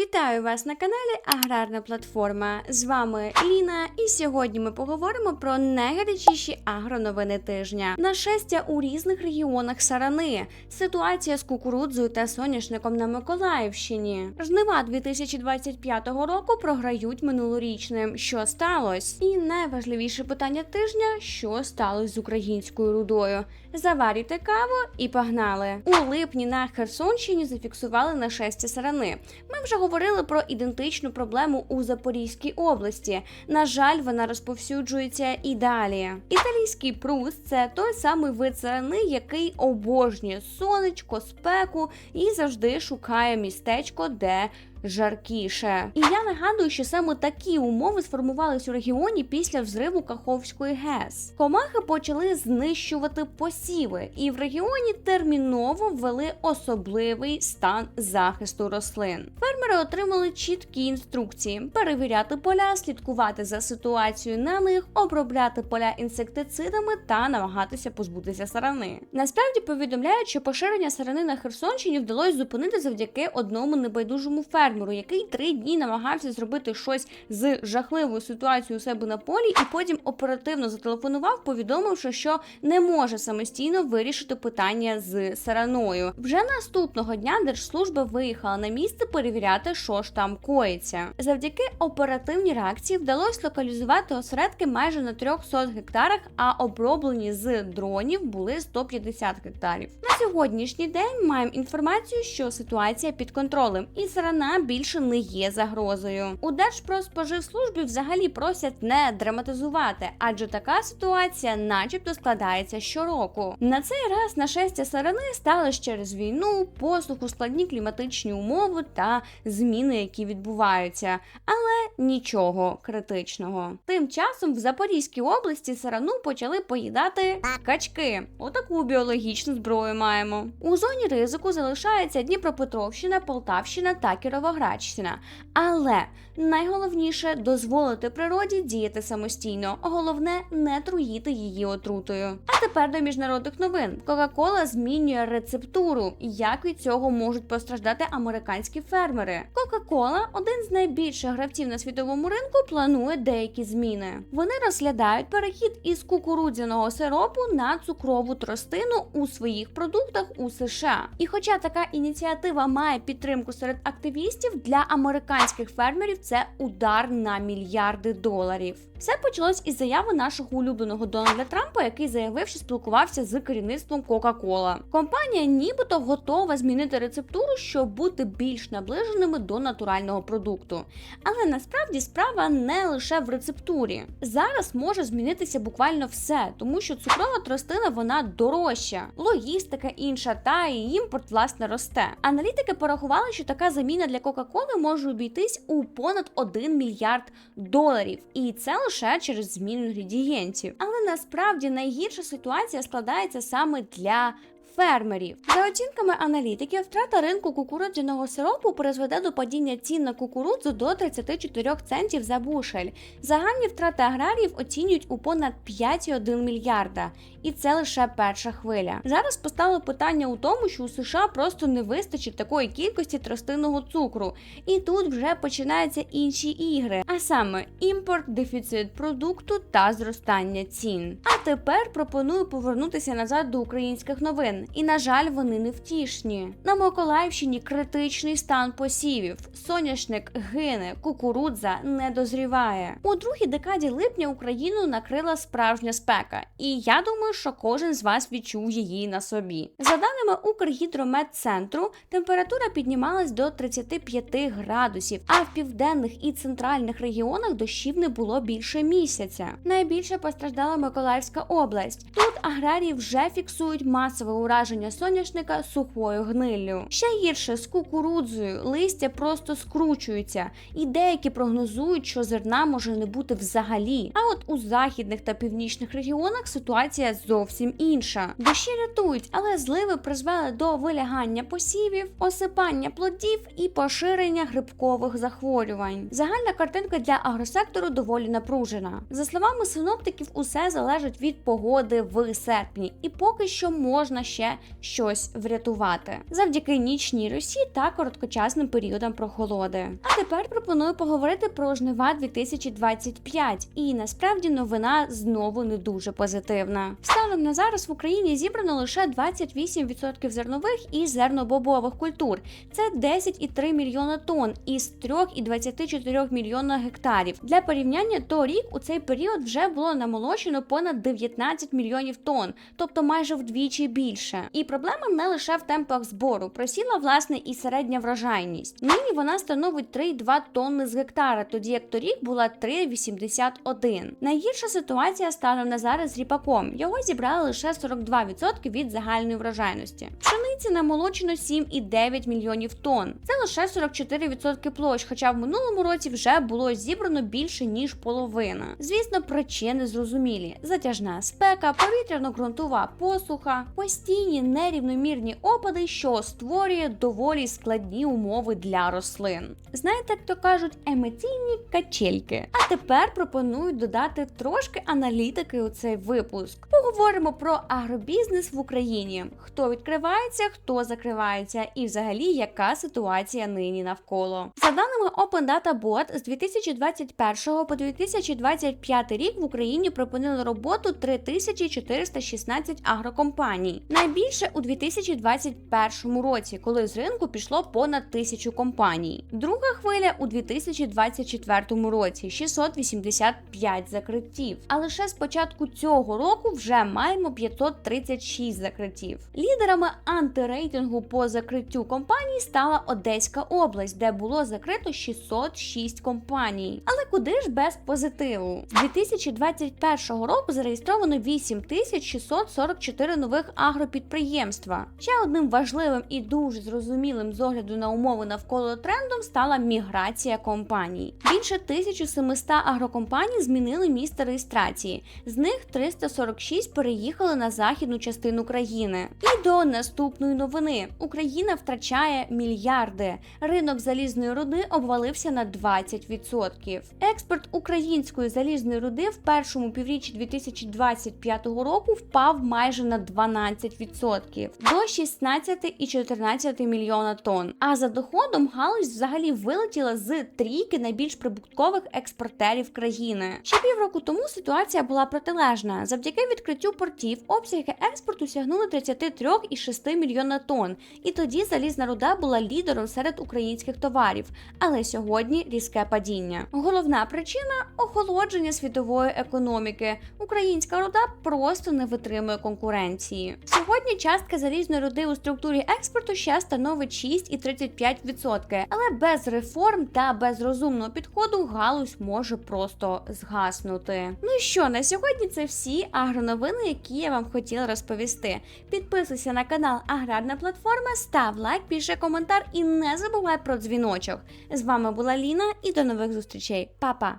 Вітаю вас на каналі Аграрна Платформа. З вами Ліна, і сьогодні ми поговоримо про найгарячіші агроновини тижня. Нашестя у різних регіонах сарани, ситуація з кукурудзою та соняшником на Миколаївщині. Жнива 2025 року програють минулорічним. Що сталося? І найважливіше питання тижня: що сталося з українською рудою. Заварюйте каву і погнали. У липні на Херсонщині зафіксували нашестя сарани. Ми вже говорили про ідентичну проблему у Запорізькій області. На жаль, вона розповсюджується і далі. Італійський прус це той самий вид сарани, який обожнює сонечко, спеку і завжди шукає містечко, де жаркіше. І я нагадую, що саме такі умови сформувались у регіоні після взриву Каховської ГЕС. Комахи почали знищувати посіви, і в регіоні терміново ввели особливий стан захисту рослин. Фермери отримали чіткі інструкції: перевіряти поля, слідкувати за ситуацією на них, обробляти поля інсектицидами та намагатися позбутися сарани. Насправді повідомляють, що поширення сарани на Херсонщині вдалося зупинити завдяки одному небайдужому фермеру, який три дні намагався зробити щось з жахливою ситуацією у себе на полі, і потім оперативно зателефонував, повідомивши, що не може самостійно вирішити питання з сараною. Вже наступного дня держслужба виїхала на місце перевіряти, що ж там коїться. Завдяки оперативній реакції вдалося локалізувати осередки майже на 300 гектарах, а оброблені з дронів були 150 гектарів. На сьогоднішній день маємо інформацію, що ситуація під контролем, і сарана більше не є загрозою. У Держпродспоживслужбі взагалі просять не драматизувати, адже така ситуація, начебто, складається щороку. На цей раз нашестя сарани сталося через війну, посуху, складні кліматичні умови та зміни, які відбуваються, але нічого критичного. Тим часом в Запорізькій області сарану почали поїдати качки. Отаку біологічну зброю маємо. У зоні ризику залишається Дніпропетровщина, Полтавщина та Кіровоградщина. Але найголовніше дозволити природі діяти самостійно. Головне не труїти її отрутою. А тепер до міжнародних новин. Кока-кола змінює рецептуру. Як від цього можуть постраждати американські фермери? Кока-кола, один з найбільших гравців на світовому ринку, планує деякі зміни. Вони розглядають перехід із кукурудзяного сиропу на цукрову тростину у своїх продуктах у США. І хоча така ініціатива має підтримку серед активістів, для американських фермерів це удар на мільярди доларів. Все почалось із заяви нашого улюбленого Дональда Трампа, який заявив, що спілкувався з керівництвом Coca-Cola. Компанія нібито готова змінити рецептуру, щоб бути більш наближеними до натурального продукту. Але насправді справа не лише в рецептурі. Зараз може змінитися буквально все, тому що цукрова тростина вона дорожча, логістика інша, та і імпорт власне росте. Аналітики порахували, що така заміна для Кока-Коли може обійтись у понад 1 мільярд доларів, і це лише через зміну інгредієнтів. Але насправді найгірша ситуація складається саме для фермерів. За оцінками аналітиків, втрата ринку кукурудзяного сиропу призведе до падіння цін на кукурудзу до 34 центів за бушель. Загальні втрати аграріїв оцінюють у понад 5,1 мільярда, і це лише перша хвиля. Зараз постало питання у тому, що у США просто не вистачить такої кількості тростинного цукру, і тут вже починаються інші ігри, а саме імпорт, дефіцит продукту та зростання цін. А тепер пропоную повернутися назад до українських новин. І на жаль, вони не втішні. На Миколаївщині критичний стан посівів. Соняшник гине, кукурудза не дозріває. У другій декаді липня Україну накрила справжня спека, і я думаю, що кожен з вас відчув її на собі. За даними Укргідрометцентру, температура піднімалась до 35 градусів, а в південних і центральних регіонах дощів не було більше місяця. Найбільше постраждала Миколаївська область. Тут аграрії вже фіксують масове ураження соняшника сухою гниллю. Ще гірше з кукурудзою листя просто скручуються, і деякі прогнозують, що зерна може не бути взагалі. А от у західних та північних регіонах ситуація зовсім інша. Дощі рятують, але зливи призвели до вилягання посівів, осипання плодів і поширення грибкових захворювань. Загальна картинка для агросектору доволі напружена. За словами синоптиків, усе залежить від погоди в серпні, і поки що можна ще ще щось врятувати завдяки нічній росі та короткочасним періодам прохолоди. А тепер пропоную поговорити про жнива 2025. І насправді новина знову не дуже позитивна. Станом на зараз в Україні зібрано лише 28% зернових і зернобобових культур. Це 10,3 мільйона тонн із 3,24 мільйона гектарів. Для порівняння торік у цей період вже було намолочено понад 19 мільйонів тонн, тобто майже вдвічі більше. І проблема не лише в темпах збору. Просіла власне і середня врожайність. Нині вона становить 3,2 тонни з гектара, тоді як торік була 3,81. Найгірша ситуація станом на зараз ріпаком. Його зібрали лише 42% від загальної врожайності. Пшениці намолочено 7,9 мільйонів тонн. Це лише 44% площ, хоча в минулому році вже було зібрано більше ніж половина. Звісно, причини зрозумілі: затяжна спека, повітряно-ґрунтова посуха, постійні нерівномірні опади, що створює доволі складні умови для рослин. Знаєте, як то кажуть, емоційні качельки. А тепер пропоную додати трошки аналітики у цей випуск. Поговоримо про агробізнес в Україні: хто відкривається, хто закривається, і взагалі яка ситуація нині навколо. За даними Open Data Bot, з 2021 по 2025 рік в Україні припинили роботу 3416 агрокомпаній. Найбільше у 2021 році, коли з ринку пішло понад тисячу компаній. Друга хвиля у 2024 році 685 закриттів. А лише з початку цього року вже маємо 536 закриттів. Лідерами антирейтингу по закриттю компаній стала Одеська область, де було закрито 606 компаній. Але куди ж без позитиву? З 2021 року зареєстровано 8644 нових агропідприємства. Ще одним важливим і дуже зрозумілим з огляду на умови навколо трендом стала міграція компаній. Більше 1700 агрокомпаній змінили місце реєстрації. З них 346 переїхали на західну частину країни. І до наступної новини: Україна втрачає мільярди. Ринок залізної руди обвалився на 20%. Експорт української залізної руди в першому півріччі 2025 року впав майже на 12% до 16,14 мільйона тонн. А за доходом галузь взагалі вилетіла з трійки найбільш прибуткових експортерів країни. Ще півроку тому ситуація була протилежна. Завдяки відкриттю портів обсяги експорту сягнули 33,6 мільйона тонн. І тоді залізна руда була лідером серед українських товарів. Але сьогодні різке падіння. Головна причина охолодження світової економіки. Українська руда просто не витримує конкуренції. Сьогодні частка залізної руди у структурі експорту ще становить 6,35%. Але без реформ та без розумного підходу галузь може просто згаснути. Ну і що на сьогодні це всі агроновини, які я вам хотіла розповісти. Підписуйся на канал Аграрна Платформа, став лайк, пиши коментар і не забувай про дзвіночок. З вами була Ліна і до нових зустрічей. Па-па!